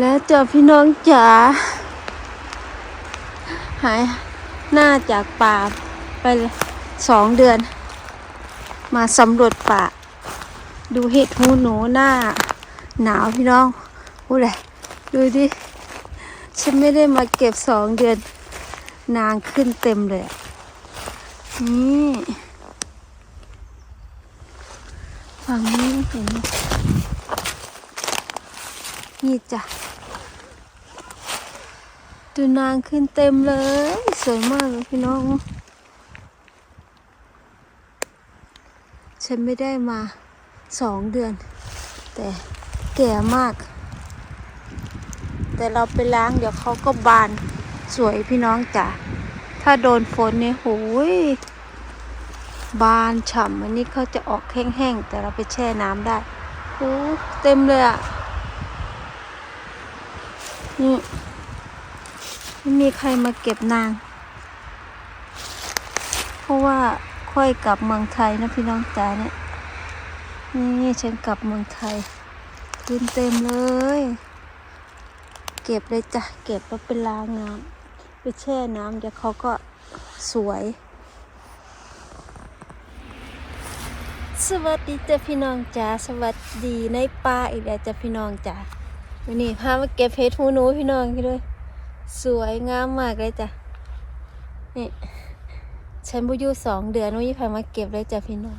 แล้วเจอพี่น้องจ๋าหายหน้าจากป่าไปสองเดือน มาสำรวจป่า ดูเห็ดหูหนูหน้า หนาวพี่น้องพูดเลยดูดิ ฉันไม่ได้มาเก็บสองเดือน นางขึ้นเต็มเลย นี่ ฝั่งนี้เห็น นี่จ้ะ ดูนางขึ้นเต็มเลย สวยมากเลยพี่น้อง ฉันไม่ได้มาสองเดือน แต่แก่มาก แต่เราไปล้างเดี๋ยวเขาก็บานสวยพี่น้องจ้ะ ถ้าโดนฝนเนี่ยโหยบานฉ่ำอันนี้เขาจะออกแห้งๆ แต่เราไปแช่น้ำได้โอ้เต็มเลยอะ นี่ไม่มีใครมาเก็บนาง เพราะว่าค่อยกลับเมืองไทยนะพี่น้องจ๋าเนี่ย นี่ฉันกลับเมืองไทยขึ้นเต็มเลย เก็บเลยจ้ะ เก็บแล้วไปล้างน้ำไปแช่น้ำเดี๋ยวเขาก็สวย สวัสดีจ้ะพี่น้องจ๋าสวัสดีในป่าอีกแล้วจ้ะพี่น้องจ๋า วันนี้พามาเก็บเพชรหูหนูพี่น้องกันด้วย สวยงามมากเลยจ้ะ นี่ฉันบุอยู่สองเดือนนนี้พามาเก็บเลยจ้ะพี่น้อง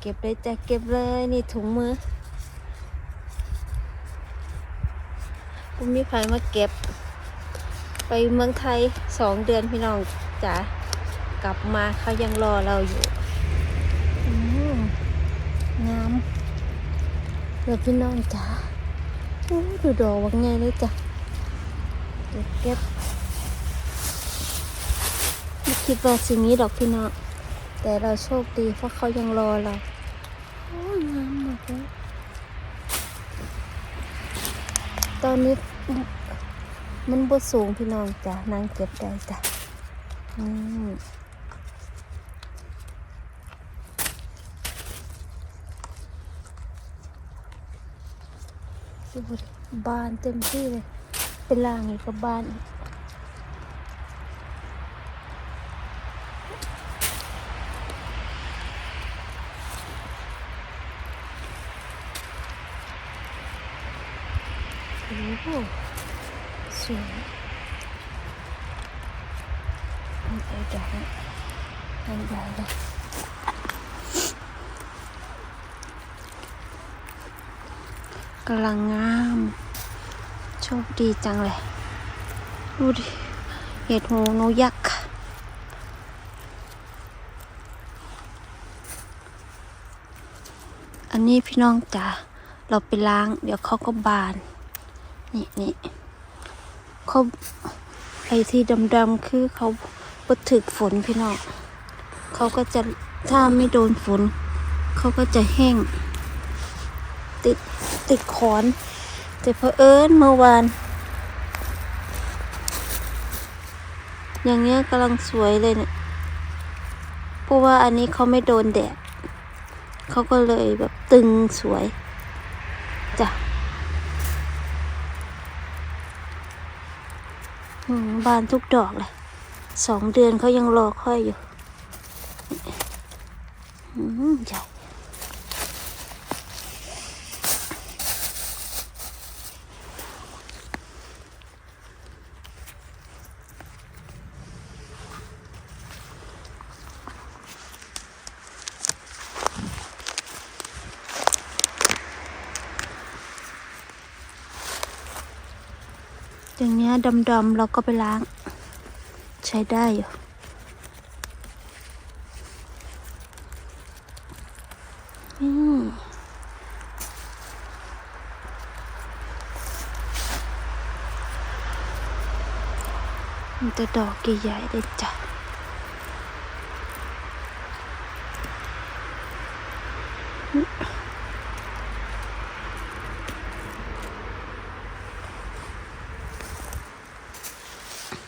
เก็บเลยจ้ะเก็บเลยนี่ถุงมือผมมีใครมาเก็บ ไปเมืองไทยสองเดือนพี่น้องจ๋ากลับมาเขายังรอเราอยู่งามเดี๋ยวพี่น้องจ๋า ดูดอกว่าไงเลยจ้ะเก็บไม่คิดว่าสิ่งนี้ดอกพี่น้องแต่เราโชคดีเพราะเขายังรอเราโอ้ยงามมากเลยตอนนี้มันบ่สูงพี่น้องจ้ะนางเก็บได้จ้ะอืม ดูบานเต็มที่เลย เป็นลางอีกกับบานอีกโอ้โหสวยมันเอาดอกมันใหญ่เลย กำลังงาม โชคดีจังเลย ดูดิ เห็ดหูหนูยักษ์ค่ะอันนี้พี่น้องจ๋าเราไปล้าง เดี๋ยวเขาก็บาน นี่นี่เขาไอที่ดำๆคือเขาปถึกฝนพี่น้องเขาก็จะถ้าไม่โดนฝน เขาก็จะแห้ง ติด ติดขอน แต่เพอเอิญเมื่อวาน อย่างเงี้ยกำลังสวยเลยเนี่ยเพราะว่าอันนี้เขาไม่โดนแดดเขาก็เลยแบบตึงสวยจ้ะบานทุกดอกเลยสองเดือนเขายังรอค่อยอยู่อืม อย่างเนี้ยดำๆเราก็ไปล้าง ใช้ได้อยู่อืมมันจะดอกใหญ่ๆได้จ้ะ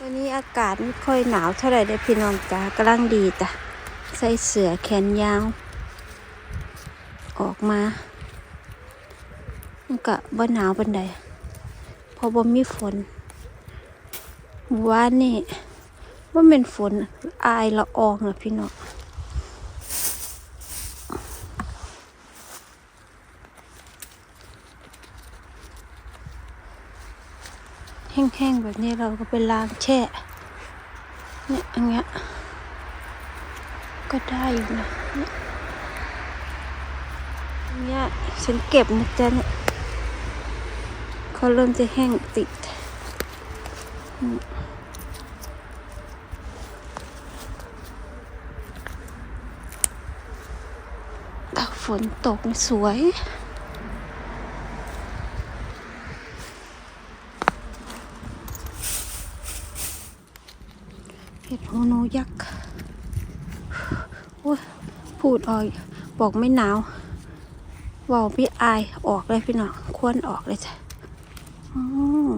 วันนี้อากาศไม่ค่อยหนาวเท่าไหร่ได้พี่น้องจ้ากำลังดีจ้ะใส่เสื้อแขนยาว ออกมามันก็บ่หนาวปันใดพอบ่มีฝนหมู่บ้านนี่ว่าเป็นฝนอายละอองนะพี่น้อง แห้งๆแบบนี้เราก็ไปล้างแช่ เนี่ยอันเงี้ย ก็ได้อยู่นะเนี่ยฉันเก็บนะจ๊ะเนี่ยเขาเริ่มจะแห้งติดถ้าฝนตกสวย ห็ดหูหนูยักษ์โอ้ยพูดออกบอกไม่หนาวว่าพี่อายออกเลยพี่น้องควรออกเลยจ้ะอืม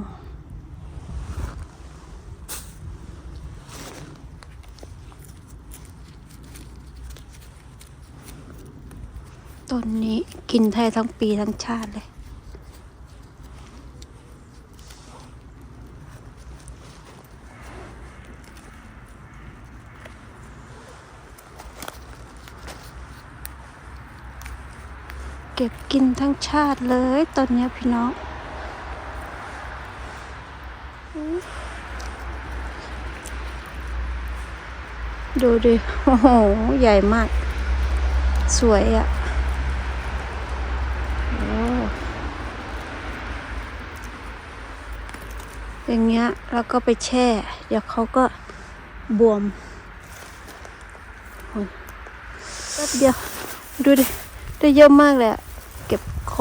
ต้นนี้กินไทยทั้งปีทั้งชาติเลย เก็บกินทั้งชาติเลยตอนนี้พี่น้องดูดิ โอ้โห ใหญ่มาก สวยอะ่ะอย่างเงี้ย แล้วก็ไปแช่ เดี๋ยวเขาก็บวมแป๊บเดียว ดูดิ ได้เยอะมากเลยอะ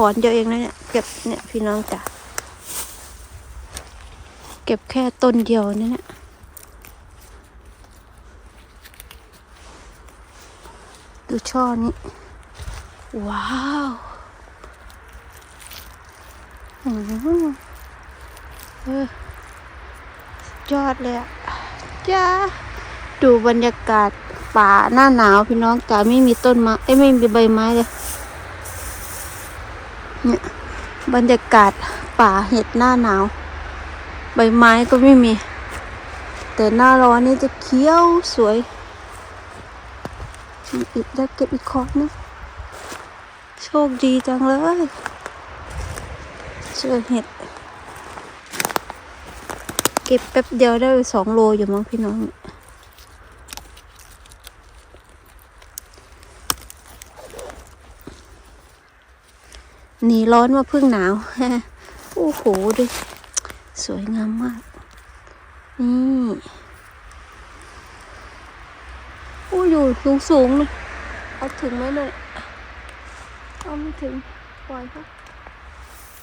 ขอนเดียวเองนะเนี่ยเก็บเนี่ยพี่น้องจ๋าเก็บแค่ต้นเดียวนะเนี่ยดูช่อนี้ ว้าวอืมเออยอดเลยอะจ้าดูบรรยากาศป่าหน้าหนาวพี่น้องจ๋าไม่มีต้นไม้ไม่มีใบไม้เลย เนี่ยบรรยากาศป่าเห็ดหน้าหนาว ใบไม้ก็ไม่มี แต่หน้าร้อนนี่จะเขียวสวยอีกได้เก็บอีกคอร์ดนึงโชคดีจังเลยเจอเห็ด เก็บแป๊บเดียวได้สองโลอยู่มั้งพี่น้อง หนีร้อนมาพึ่งหนาวโอ้โหดิสวยงามมาก นี่โอ้อยู่สูงสูงเลยเอาถึงไหมเลยเอาไม่ถึง ปล่อยเขา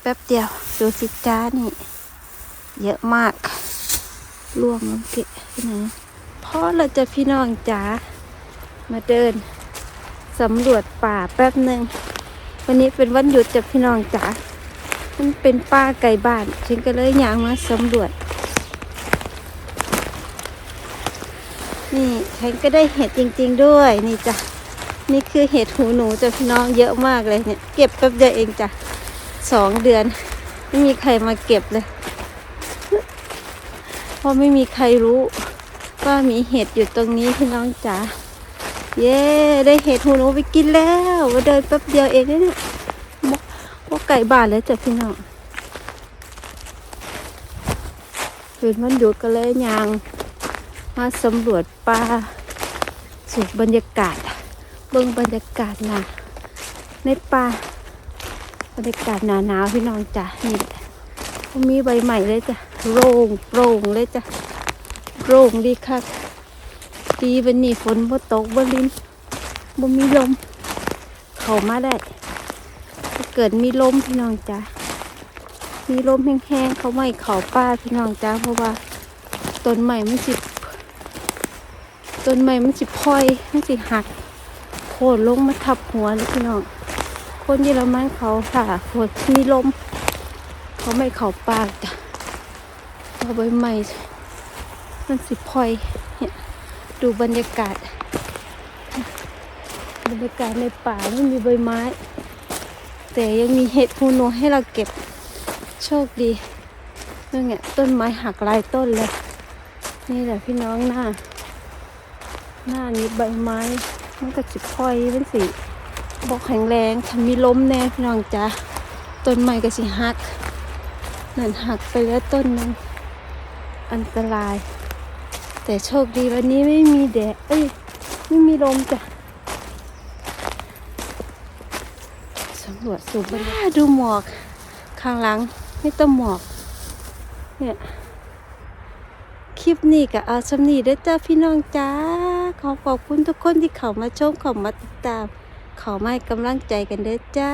แป๊บเดียว ดูสิจ้านี่ เยอะมากล่วงน้ำเกะที่ไหนเพราะเราจะพี่น้องจ๋ามาเดินสำรวจป่าแป๊บหนึ่ง วันนี้เป็นวันหยุดจากพี่น้องจ๋ามันเป็นป่าไก่บ้าน ฉันก็เลยอยางมาสำรวจ นี่ฉันก็ได้เห็ดจริง ๆ ด้วย นี่จ้ะ นี่คือเห็ดหูหนูจ้ะพี่น้องเยอะมากเลยเนี่ย เก็บแป๊บเดียวเองจ้ะสองเดือน ไม่มีใครมาเก็บเลย เพราะไม่มีใครรู้ว่ามีเห็ดอยู่ตรงนี้พี่น้องจ๋า เย้ได้เห็ดหูหนูไปกินแล้วมาเดินแป๊บเดียวเองเนี่ยพวกไก่บานเลยจ้ะพี่น้องเป็นวันหยุดก็เลยยาง มาสำรวจป่าสูบบรรยากาศ เบิ่งบรรยากาศนะในป่าบรรยากาศหนาหนาวพี่น้องจ้ะนี่มีใบใหม่เลยจ้ะโล่งโปร่งเลยจ้ะโล่งดีค่ะ ดีวันนี้ฝนบ่ตกบ่ลินบ่มีลม เข้ามาได้ถ้าเกิดมีลมพี่น้องจ้ะมีลมแห้งๆเขาไม่เขาป้าพี่น้องจ้ะเพราะว่าต้นใหม่มันสิต้นใหม่มันสิพลอยมันสิหักโค่นลงมาทับหัวเลยพี่น้องคนเยอรมันเขาค่ะโค่นมีลม เขาไม่เขาป้าจ้ะเอาใบใหม่มันสิพลอย ดูบรรยากาศ บรรยากาศในป่าไม่มีใบไม้ แต่ยังมีเห็ดหูหนูให้เราเก็บโชคดีนั่นไงต้นไม้หักลายต้นเลย นี่แหละพี่น้องหน้า หน้านี้ใบไม้ มันก็จะพลอยเป็นสีบอกแข็งแรงถ้ามีล้มแน่พี่น้องจ้ะต้นไม้ก็สิหักนั่นหักไปแล้วต้นนึงอันตราย แต่โชคดีวันนี้ไม่มีแดดเอ้ย ไม่มีลมจ้ะสำรวจสูบบรรยากาศดูหมอก ข้างหลังไม่ต้องหมอก เนี่ยคลิปนี้ก็เอาสำนีเด้อจ้าพี่น้องจ้า ขอขอบคุณทุกคนที่เข้ามาชมเข้ามาติดตามเข้ามาให้กำลังใจกันเด้จ้า